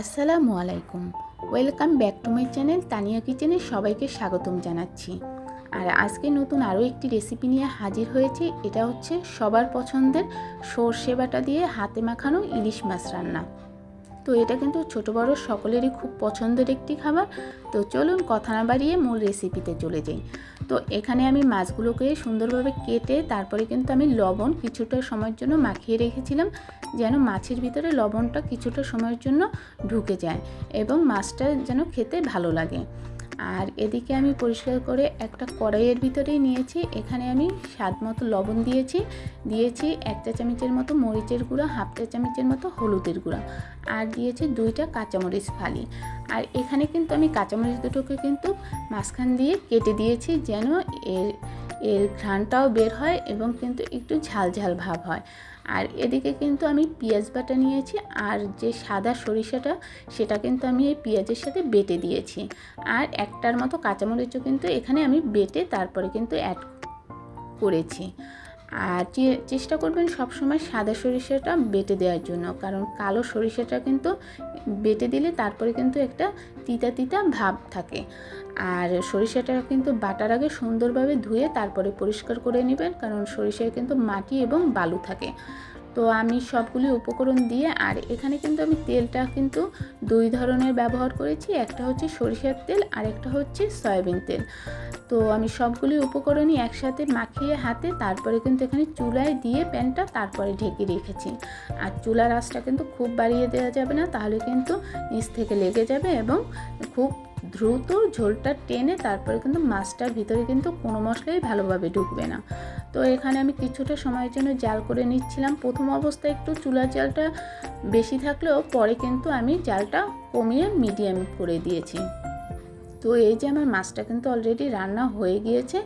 আসসালামু আলাইকুম। Welcome back to my channel Tania কিচেনে সবাইকে স্বাগতম জানাচ্ছি। আর আজকে নতুন আরও একটি রেসিপি নিয়ে হাজির হয়েছে, এটা হচ্ছে সবার পছন্দের সর্ষে বাটা দিয়ে হাতে মাখানো ইলিশ মাছ রান্না। তো এটা কিন্তু ছোট বড় সকলেরই খুব পছন্দের একটি খাবার। তো চলুন কথা না বাড়িয়ে মূল রেসিপিতে চলে যাই। তো এখানে আমি মাছগুলোকে সুন্দরভাবে কেটে তারপরে কিন্তু আমি লবণ কিছুটা সময়ের জন্য মাখিয়ে রেখেছিলাম, যেন মাছের ভিতরে লবণটা কিছুটা সময়ের জন্য ঢুকে যায় এবং মাছটা যেন খেতে ভালো লাগে। আর এদিকে আমি পরিষ্কার করে একটা কড়াইয়ের ভিতরেই নিয়েছি। এখানে আমি স্বাদ মতো লবণ দিয়েছি। দিয়েছি এক চা চামচের মতো মরিচের গুঁড়া, হাফ চা চামচের মতো হলুদের গুঁড়া আর দিয়েছি দুইটা কাঁচামরিচ ফালি। আর এখানে কিন্তু আমি কাঁচামরিচ দুটোকে কিন্তু মাঝখান দিয়ে কেটে দিয়েছি যেন এর এর ঘ্রাণটাও বের হয় এবং কিন্তু একটু ঝাল ঝাল ভাব হয়। আর এদিকে কিন্তু আমি পেঁয়াজ বাটা নিয়েছি আর যে সাদা সরিষাটা, সেটা কিন্তু আমি এই পেঁয়াজের সাথে বেটে দিয়েছি। আর একটার মতো কাঁচামরিচও কিন্তু এখানে আমি বেটে তারপরে কিন্তু অ্যাড করেছি। আর চেষ্টা করবেন সবসময় সাদা সরিষাটা বেটে দেওয়ার জন্য। কারণ কালো সরিষাটা কিন্তু বেটে দিলে তারপরে কিন্তু একটা তিতা তিতা ভাব থাকে। আর সরিষাটা কিন্তু বাটার আগে সুন্দরভাবে ধুয়ে তারপরে পরিষ্কার করে নেবেন, কারণ সরিষায় কিন্তু মাটি এবং বালু থাকে। তো আমি সবগুলি উপকরণ দিয়ে, আর এখানে কিন্তু আমি তেলটা কিন্তু দুই ধরনের ব্যবহার করেছি। একটা হচ্ছে সরিষার তেল আর একটা হচ্ছে সয়াবিন তেল। তো আমি সবগুলি উপকরণই একসাথে মাখিয়ে হাতে, তারপরে কিন্তু এখানে চুলায় দিয়ে প্যানটা তারপরে ঢেকে রেখেছি। আর চুলার আঁচটা কিন্তু খুব বাড়িয়ে দেওয়া যাবে না, তাহলে কিন্তু নিচ থেকে লেগে যাবে এবং খুব দ্রুত ঝোলটা টেনে তারপরে কিন্তু মাছটার ভিতরে কিন্তু কোনো মশলাই ভালোভাবে ঢুকবে না। তো এখানে আমি কিছুটা সময়ের জন্য জাল করে নিচ্ছিলাম। প্রথম অবস্থায় একটু চুলার জালটা বেশি থাকলেও পরে কিন্তু আমি জালটা কমিয়ে মিডিয়াম করে দিয়েছি। তো এই যে আমার মাছটা কিন্তু অলরেডি রান্না হয়ে গিয়েছে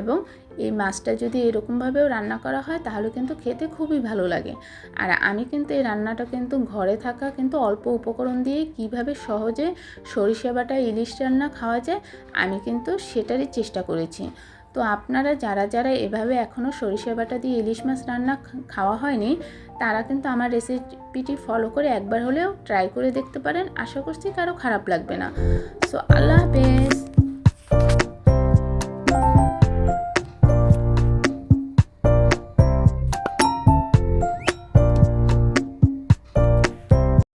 এবং এই মাছটা যদি এরকমভাবেও রান্না করা হয় তাহলে কিন্তু খেতে খুবই ভালো লাগে। আর আমি কিন্তু এই রান্নাটা কিন্তু ঘরে থাকা কিন্তু অল্প উপকরণ দিয়ে কীভাবে সহজে সরিষা বাটা ইলিশ রান্না খাওয়া যায় আমি কিন্তু সেটারই চেষ্টা করেছি। তো আপনারা যারা যারা এভাবে এখনও সরিষা বাটা দিয়ে ইলিশ মাছ রান্না খাওয়া হয়নি, তারা কিন্তু আমার রেসিপিটি ফলো করে একবার হলেও ট্রাই করে দেখতে পারেন আশা করছি কারও খারাপ লাগবে না সো আল্লাহ হাফেজ।